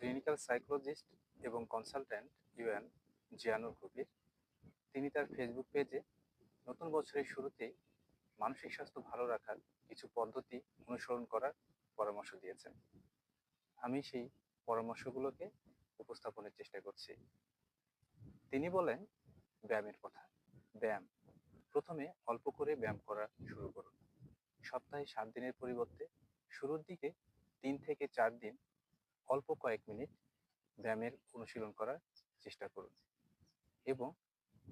Clinical psychologist এবং consultant UN Zianur Kabir. তিনি তার ফেসবুক পেজে নতুন বছরের শুরুতেই মানসিক স্বাস্থ্য ভালো রাখার কিছু পদ্ধতি অনুসরণ করার পরামর্শ দিয়েছেন। আমি সেই পরামর্শগুলোকে উপস্থাপনের চেষ্টা করছি। তিনি বলেন, ব্যায়ামের কথা। ব্যায়াম। প্রথমে অল্প করে ব্যায়াম করা শুরু করুন। সপ্তাহে সাত দিনের পরিবর্তে শুরুর দিকে তিন থেকে চার দিন অল্প কয়েক মিনিট ব্যায়ামের অনুশীলন করার চেষ্টা করুন। এবং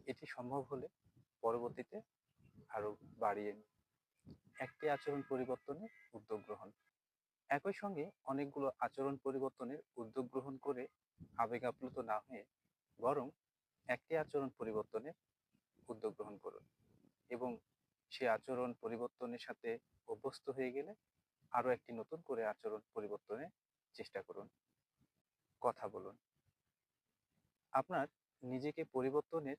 এটি সম্ভব হলে পরবর্তীতে আরও বাড়িয়ে নিন। একটি আচরণ পরিবর্তনের উদ্যোগ গ্রহণ। একই সঙ্গে অনেকগুলো আচরণ পরিবর্তনের উদ্যোগ গ্রহণ করে আবেগ আপ্লুত না হয়ে বরং একটি আচরণ পরিবর্তনের উদ্যোগ গ্রহণ করুন এবং সে আচরণ পরিবর্তনের সাথে অভ্যস্ত হয়ে গেলে আরও একটি নতুন করে আচরণ পরিবর্তনের চেষ্টা করুন। কথা বলুন। আপনার নিজেকে পরিবর্তনের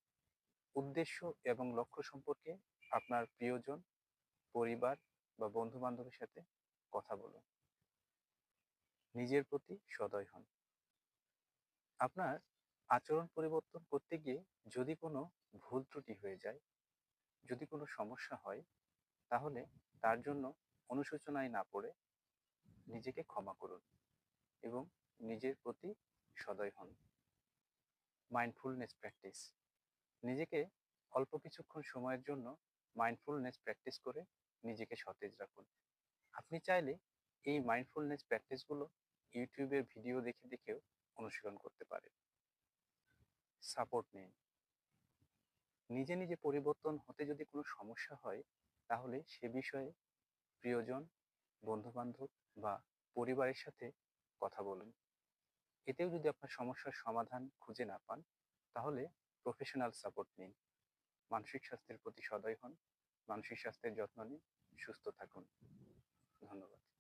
উদ্দেশ্য এবং লক্ষ্য সম্পর্কে আপনার প্রিয়জন, পরিবার বা বন্ধু বান্ধবের সাথে কথা বলুন। নিজের প্রতি সদয় হন। আপনার আচরণ পরিবর্তন করতে গিয়ে যদি কোনো ভুল ত্রুটি হয়ে যায়, যদি কোনো সমস্যা হয়, তাহলে তার জন্য অনুশোচনায় না পড়ে নিজেকে ক্ষমা করুন। এবং নিজের প্রতি সদয় হন। মাইন্ডফুলনেস প্র্যাকটিস নিজেকে অল্প কিছুক্ষণ সময়ের জন্য মাইন্ডফুলনেস প্র্যাকটিস করে নিজেকে সতেজ রাখুন। আপনি চাইলে এই মাইন্ডফুলনেস প্র্যাকটিসগুলো ইউটিউবের ভিডিও দেখে দেখেও অনুশীলন করতে পারেন। সাপোর্ট নিন। নিজে নিজে পরিবর্তন হতে যদি কোনো সমস্যা হয়, তাহলে সে বিষয়ে প্রিয়জন, বন্ধুবান্ধব বা পরিবারের সাথে কথা বলুন। এতেও যদি আপনার সমস্যার সমাধান খুঁজে না পান, তাহলে প্রফেশনাল সাপোর্ট নিন। মানসিক স্বাস্থ্যের প্রতি সদয় হন। মানসিক স্বাস্থ্যের যত্ন নিন। সুস্থ থাকুন। ধন্যবাদ।